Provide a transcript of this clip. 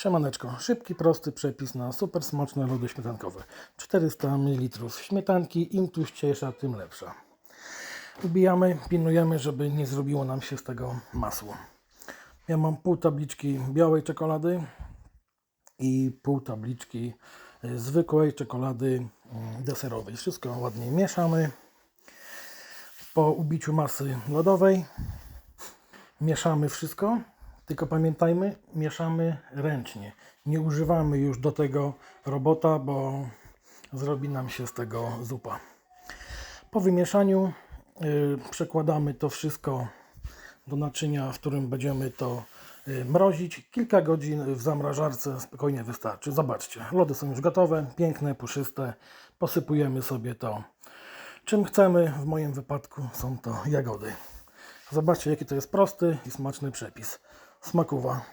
Siemaneczko, szybki, prosty przepis na super smaczne lody śmietankowe. 400 ml śmietanki, im tłuściejsza, tym lepsza. Ubijamy, pilnujemy, żeby nie zrobiło nam się z tego masło. Ja mam pół tabliczki białej czekolady i pół tabliczki y, zwykłej czekolady mm, deserowej. Wszystko ładnie mieszamy. Po ubiciu masy lodowej mieszamy wszystko, tylko pamiętajmy, mieszamy ręcznie. Nie używamy już do tego robota, bo zrobi nam się z tego zupa. Po wymieszaniu y, przekładamy to wszystko do naczynia, w którym będziemy to y, mrozić. Kilka godzin w zamrażarce spokojnie wystarczy. Zobaczcie, lody są już gotowe, piękne, puszyste. Posypujemy sobie to czym chcemy. W moim wypadku są to jagody. Zobaczcie, jaki to jest prosty i smaczny przepis. смакова.